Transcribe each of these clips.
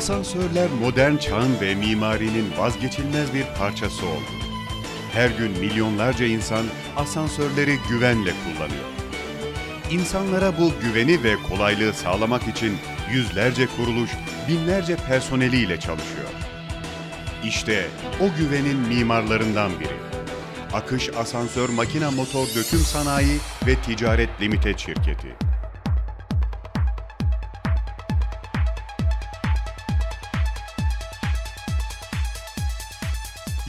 Asansörler modern çağın ve mimarinin vazgeçilmez bir parçası oldu. Her gün milyonlarca insan asansörleri güvenle kullanıyor. İnsanlara bu güveni ve kolaylığı sağlamak için yüzlerce kuruluş, binlerce personeliyle çalışıyor. İşte o güvenin mimarlarından biri. Akış Asansör Makina Motor Döküm Sanayi ve Ticaret Limited Şirketi.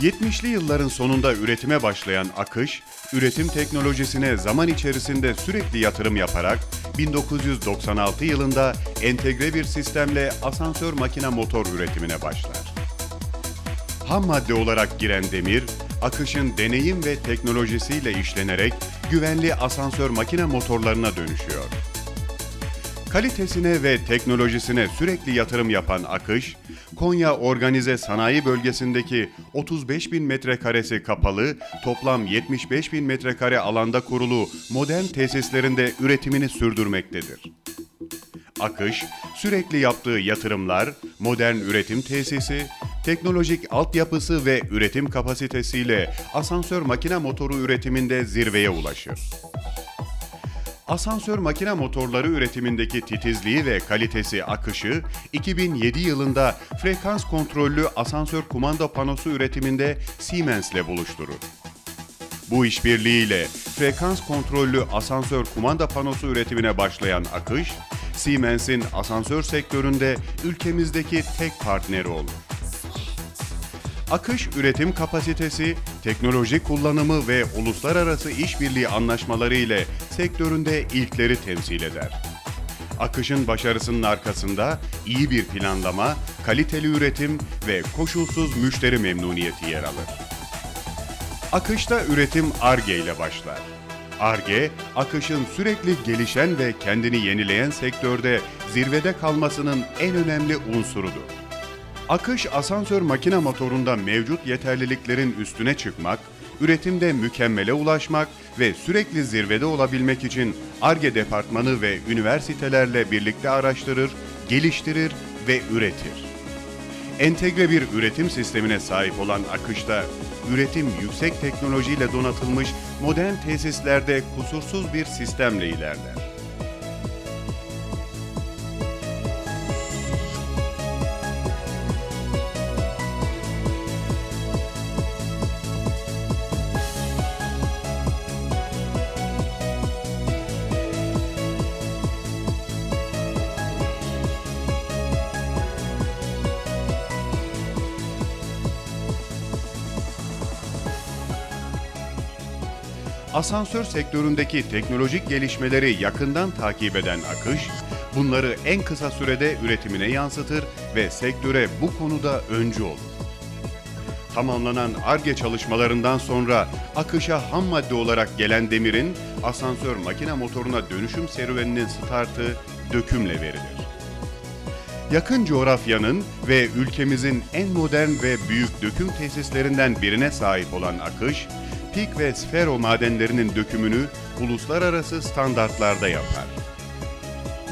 70'li yılların sonunda üretime başlayan Akış, üretim teknolojisine zaman içerisinde sürekli yatırım yaparak 1996 yılında entegre bir sistemle asansör makine motor üretimine başlar. Ham madde olarak giren demir, Akış'ın deneyim ve teknolojisiyle işlenerek güvenli asansör makine motorlarına dönüşüyor. Kalitesine ve teknolojisine sürekli yatırım yapan Akış, Konya Organize Sanayi Bölgesi'ndeki 35 bin metrekaresi kapalı, toplam 75 bin metrekare alanda kurulu modern tesislerinde üretimini sürdürmektedir. Akış, sürekli yaptığı yatırımlar, modern üretim tesisi, teknolojik altyapısı ve üretim kapasitesiyle asansör makine motoru üretiminde zirveye ulaşır. Asansör makine motorları üretimindeki titizliği ve kalitesi akışı 2007 yılında frekans kontrollü asansör kumanda panosu üretiminde Siemens ile buluşturur. Bu işbirliğiyle frekans kontrollü asansör kumanda panosu üretimine başlayan Akış, Siemens'in asansör sektöründe ülkemizdeki tek partneri olur. Akış üretim kapasitesi, teknoloji kullanımı ve uluslararası işbirliği anlaşmaları ile sektöründe ilkleri temsil eder. Akış'ın başarısının arkasında iyi bir planlama, kaliteli üretim ve koşulsuz müşteri memnuniyeti yer alır. Akış'ta üretim ARGE ile başlar. ARGE, Akış'ın sürekli gelişen ve kendini yenileyen sektörde zirvede kalmasının en önemli unsurudur. Akış asansör makine motorunda mevcut yeterliliklerin üstüne çıkmak, üretimde mükemmele ulaşmak ve sürekli zirvede olabilmek için ARGE departmanı ve üniversitelerle birlikte araştırır, geliştirir ve üretir. Entegre bir üretim sistemine sahip olan Akış'ta, üretim yüksek teknolojiyle donatılmış modern tesislerde kusursuz bir sistemle ilerler. Asansör sektöründeki teknolojik gelişmeleri yakından takip eden Akış, bunları en kısa sürede üretimine yansıtır ve sektöre bu konuda öncü olur. Tamamlanan ARGE çalışmalarından sonra akışa ham madde olarak gelen demirin asansör makine motoruna dönüşüm serüveninin startı dökümle verilir. Yakın coğrafyanın ve ülkemizin en modern ve büyük döküm tesislerinden birine sahip olan Akış, pik ve sfero madenlerinin dökümünü uluslararası standartlarda yapar.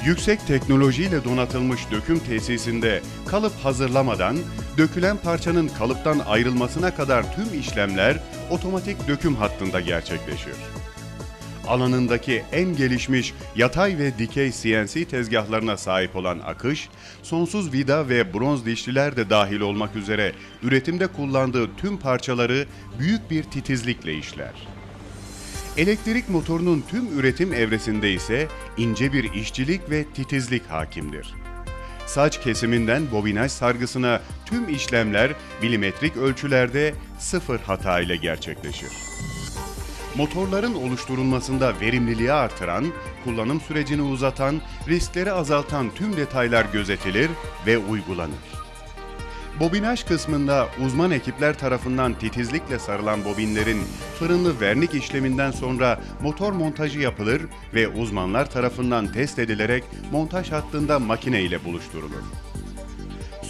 Yüksek teknolojiyle donatılmış döküm tesisinde kalıp hazırlamadan dökülen parçanın kalıptan ayrılmasına kadar tüm işlemler otomatik döküm hattında gerçekleşir alanındaki en gelişmiş yatay ve dikey CNC tezgahlarına sahip olan Akış, sonsuz vida ve bronz dişliler de dahil olmak üzere üretimde kullandığı tüm parçaları büyük bir titizlikle işler. Elektrik motorunun tüm üretim evresinde ise ince bir işçilik ve titizlik hakimdir. Saç kesiminden bobinaj sargısına tüm işlemler milimetrik ölçülerde sıfır hata ile gerçekleşir motorların oluşturulmasında verimliliği artıran, kullanım sürecini uzatan, riskleri azaltan tüm detaylar gözetilir ve uygulanır. Bobinaj kısmında uzman ekipler tarafından titizlikle sarılan bobinlerin fırınlı vernik işleminden sonra motor montajı yapılır ve uzmanlar tarafından test edilerek montaj hattında makine ile buluşturulur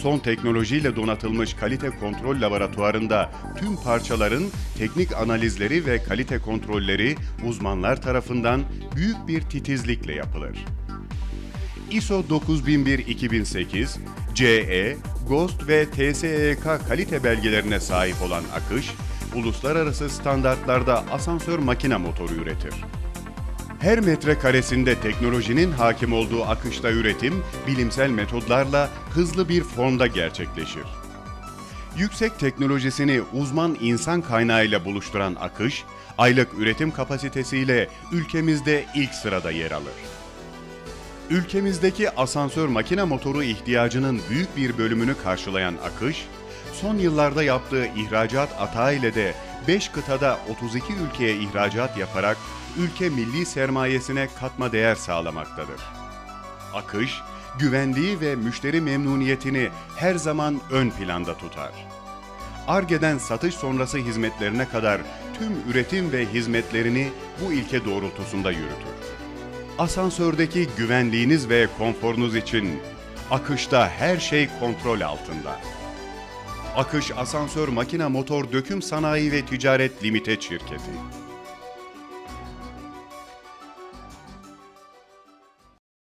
son teknolojiyle donatılmış kalite kontrol laboratuvarında tüm parçaların teknik analizleri ve kalite kontrolleri uzmanlar tarafından büyük bir titizlikle yapılır. ISO 9001-2008, CE, GOST ve TSEK kalite belgelerine sahip olan Akış, uluslararası standartlarda asansör makine motoru üretir. Her metrekaresinde teknolojinin hakim olduğu akışta üretim, bilimsel metodlarla hızlı bir formda gerçekleşir. Yüksek teknolojisini uzman insan kaynağıyla buluşturan Akış, aylık üretim kapasitesiyle ülkemizde ilk sırada yer alır. Ülkemizdeki asansör makine motoru ihtiyacının büyük bir bölümünü karşılayan Akış, son yıllarda yaptığı ihracat atağı ile de 5 kıtada 32 ülkeye ihracat yaparak ülke milli sermayesine katma değer sağlamaktadır. Akış, güvenliği ve müşteri memnuniyetini her zaman ön planda tutar. Arge'den satış sonrası hizmetlerine kadar tüm üretim ve hizmetlerini bu ilke doğrultusunda yürütür. Asansördeki güvenliğiniz ve konforunuz için Akış'ta her şey kontrol altında. Akış Asansör Makina Motor Döküm Sanayi ve Ticaret Limited Şirketi